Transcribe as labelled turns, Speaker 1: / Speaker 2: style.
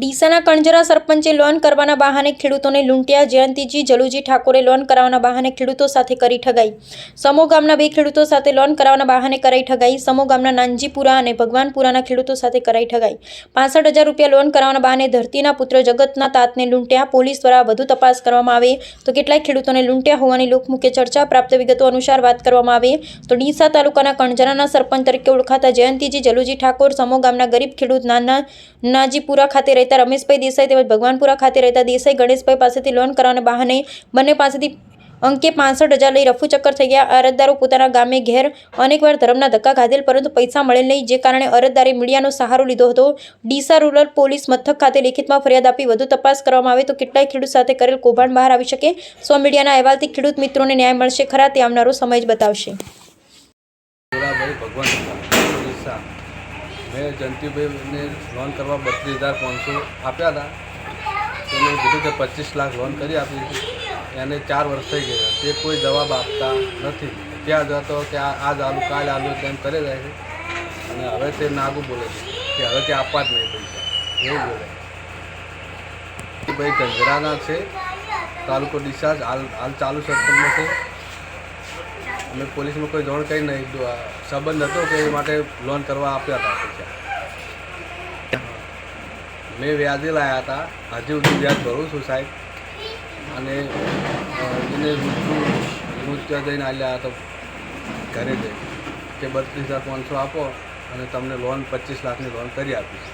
Speaker 1: ડીસાના કણજરા સરપંચે loan કરવાના બહાને ખેડૂતોને લૂંટ્યા. જયંતિજી જલુજી ઠાકોરે લોન કરાવવાના બહાને ખેડૂતો સાથે કરી ઠગાઈ. સમો ગામના બે ખેડૂતો સાથે લોન કરાવવાના બહાને કરાઈ ઠગાઈ. સમો ગામના નાનજીપુરા અને ભગવાનપુરાના ખેડૂતો સાથે કરાઈ ઠગાઈ. પાસઠ હજાર રૂપિયા લોન કરાવવાના બહાને ધરતીના પુત્ર જગતના તાતને લૂંટ્યા. પોલીસ દ્વારા વધુ તપાસ કરવામાં આવે તો કેટલાય ખેડૂતોને લૂંટ્યા હોવાની લોકમુખ્ય ચર્ચા પ્રાપ્ત વિગતો અનુસાર વાત કરવામાં આવે તો ડીસા તાલુકાના કણજરાના સરપંચ તરીકે ઓળખાતા જયંતિજી જલુજી ઠાકોર સમો ગામના ગરીબ ખેડૂત નાના નાજીપુરા ખાતે રહેતા રમેશભાઈ દેસાઈ તેમજ ભગવાનપુરા ખાતે રહેતા દેસાઈ ગણેશભાઈ પાસેથી લોન કરવાના બહાને બંને પાસેથી અંકે પાસઠ હજાર લઈ રફુ ચક્કર થઈ ગયા. અરજદારો પોતાના ગામે ઘેર અનેકવાર ધર્મના ધક્કા ખાધેલ, પરંતુ પૈસા મળેલ નહીં, જે કારણે અરજદારે મીડિયાનો સહારો લીધો હતો. ડીસા રૂરલ પોલીસ મથક ખાતે લેખિતમાં ફરિયાદ આપી, વધુ તપાસ કરવામાં આવે તો કેટલાય ખેડૂત સાથે કરેલ કૌભાંડ બહાર આવી શકે. સો મીડિયાના અહેવાલથી ખેડૂત મિત્રોને ન્યાય મળશે ખરા, તે આવનારો સમય જ બતાવશે.
Speaker 2: મેં જંતીભાઈને લોન કરવા બત્રીસ હજાર પાંચસો આપ્યા હતા. તેને કીધું કે પચીસ લાખ લોન કરી આપી. હતી એને ચાર વર્ષ થઈ ગયા. તે કોઈ જવાબ આપતા નથી. ત્યાં જતો કે આજ આલુ, કાલ આલુ તેમ કરે જાય છે. અને હવે તે નાગું બોલે છે કે હવે તે આપવા જ નહીં પૈસા. એવું બોલે ભાઈ ગંજરાના છે. તાલુકો ડિસ્ચાર્જ હાલ હાલ ચાલુ સરપંચમાં છે. અમે પોલીસમાં કોઈ જાણ કરી નહીં. સંબંધ હતો કે એ માટે લોન કરવા આપ્યા હતા મેં વ્યાજે લાવ્યા હતા. હજી સુધી વ્યાજ ભરું છું સાહેબ. અને એને મૃત્યુ જઈને આવ્યા તો ઘરે જઈ કે બત્રીસ હજાર પાંચસો આપો અને તમને લોન પચીસ લાખની લોન કરી આપીશ.